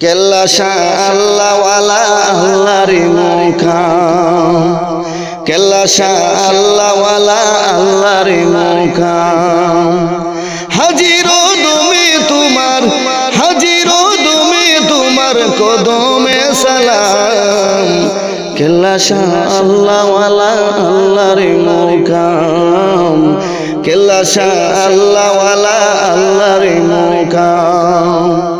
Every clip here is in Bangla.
কেল্লা শাহ আল্লাহওয়ালা আল্লাহর মুখাম কেল্লা শাহ আল্লাহওয়ালা আল্লাহর মুখাম হাজিরো দমে তোমার, হাজিরো দমে তোমার কদমে সালাম। কেল্লা শাহ আল্লাহওয়ালা আল্লাহর মুখাম কেল্লা শাহ আল্লাহওয়ালা আল্লাহর মুখাম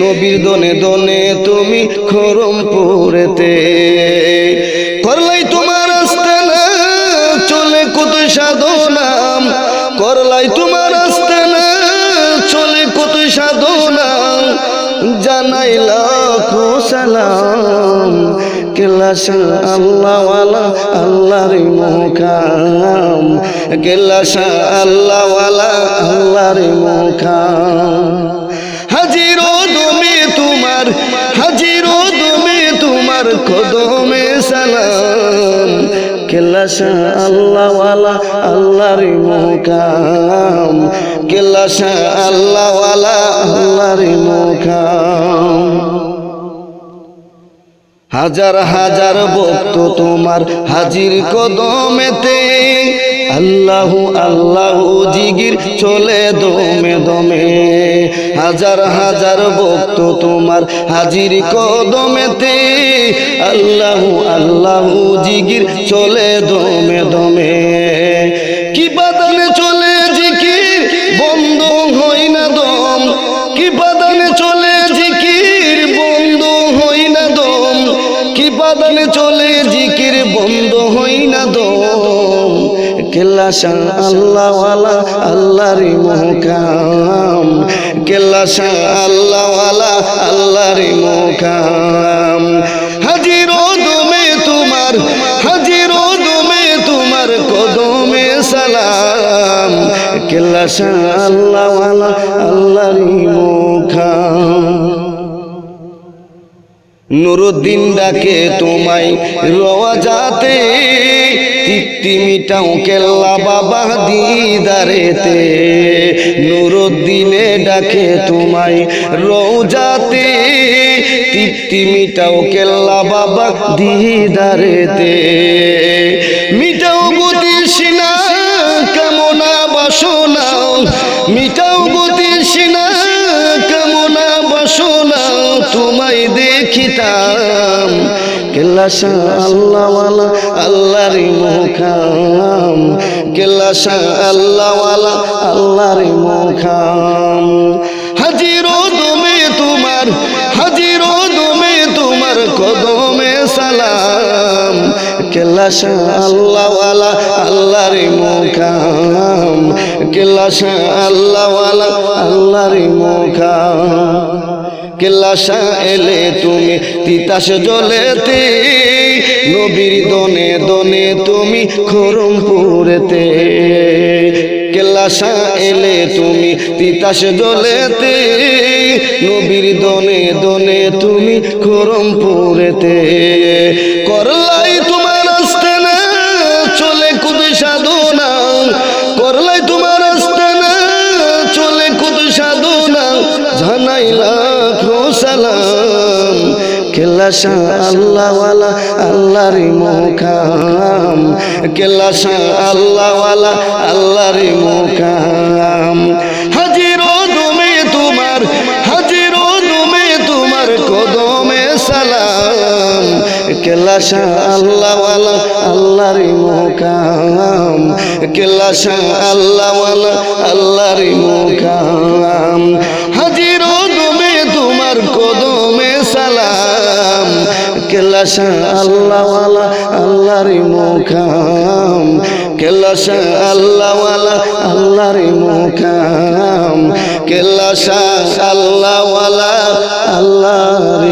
নবীর দনে দনে তুমি খরমপুরেতে। করলাই তোমার আস্তানা, চলে কত সাধনাম। করলাই তোমার আসতে না চলে কত সাধনা জানাই লাখো সালাম কেলাস আল্লাহওয়ালা আল্লাহর মুখাম কেলাস আল্লাহওয়ালা আল্লাহর মুখাম হাজিরো তোমার হাজির তুমি তোমার কদমে সালাম। কেলাস আল্লাহওয়ালা আল্লাহর মুকাম। কেলাস আল্লাহওয়ালা আল্লাহর মুকাম। হাজার হাজার ভক্ত তোমার হাজির কদমেতে। আল্লাহ আল্লাহ জিগির চলে দমে দমে। হাজার হাজার ভক্ত তোমার হাজির কদমেতে। আল্লাহ আল্লাহ জিগির চলে দমে দমে। কি কেল্লা শাহ আল্লাহওয়ালা আল্লাহর মুকাম। কেল্লা শাহ আল্লাহওয়ালা আল্লাহর মুকাম। হাজির দমে তোমার, হাজির দমে তোমার কদমে সালাম। কেল্লা শাহ আল্লাহওয়ালা আল্লাহর মুকাম। নুরুদ্দিন ডাকে তোমায় রওয়া যাতে তৃপ্তি মিটাও কেল্লা বাবা দিদারেতে। নুরুদ্দিনে ডাকে তোমায় রোজাতে তৃপ্তি মিটাও কেল্লা বাবা দিদারেতে। মিটাও গতি সিনা কামনা বাসনা। মিটাও গতি সিনা কামনা বাসনা। তোমায় দেখিতাম কেল্লা শাহ আল্লাহওয়ালা আল্লাহর মুখাম কেল্লা শাহ আল্লাহওয়ালা আল্লাহর মুখাম হাজির দমে তোমার, হাজির দমে তোমার কদমে সালাম। কেল্লা আল্লাহওয়ালা আল্লাহর মুখাম কেল্লা শাহ আল্লাহওয়ালা আল্লাহর মুখাম কেল্লাসা এলে তুমি তিতাস জলেতে, নবীর দনে দনে তুমি খরমপুরেতে কেল্লাসা এলে তুমি তিতাস জলেতে, নবীর দনে দনে তুমি খরম পুরেতে তোমার কেল্লা শাহ আল্লাহওয়ালা আল্লাহর মুখাম কেল্লা শাহ আল্লাহওয়ালা আল্লাহর মুখাম হাজির দমে তোমার হাজির দমে তোমার কদমে সালাম। কেল্লা শাহ আল্লাহওয়ালা আল্লাহর মুখাম কেল্লা শাহ আল্লাহওয়ালা আল্লাহর মুখাম কেলাশা আল্লাহওয়ালা আল্লাহর মুখাম কেলাশা আল্লাহওয়ালা আল্লাহর মুখাম কেলাশা আল্লাহওয়ালা আল্লাহর